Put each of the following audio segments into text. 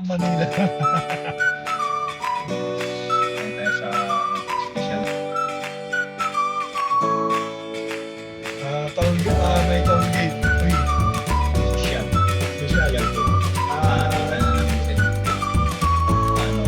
ng Manila. Tayo sa special. Ah, toll gate, ah, may toll gate. Uy, Social. social. Social to. Ah, kita na namin sila. Ano,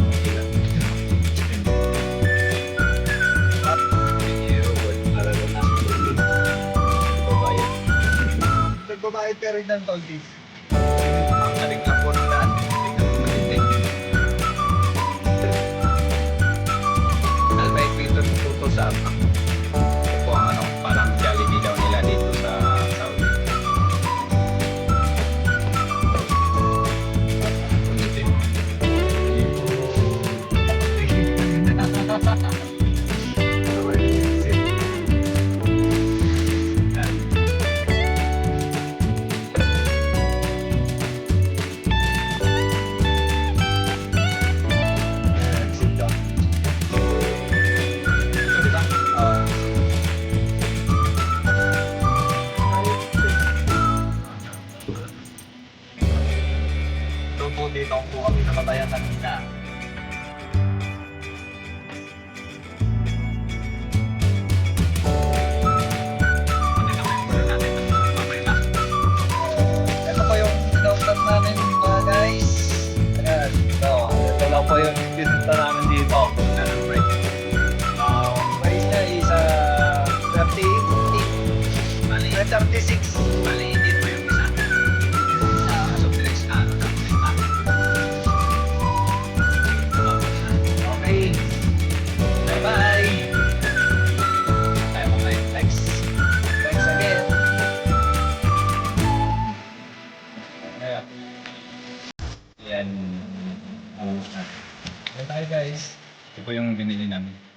sab kung ano parang jollibee daw nila dito sa Saudi Arabia. Doon po dito po kami nakatayan kanina. Ano naman yung muna natin? Okay na. Ito po yung pinuntan namin mga guys. Ayan, ito. Ito lang po yung pinuntan namin dito. Break? Um, price niya is uh, 30, Mali. 36. Yan. Ayan tayo guys. Ito po yung binili namin.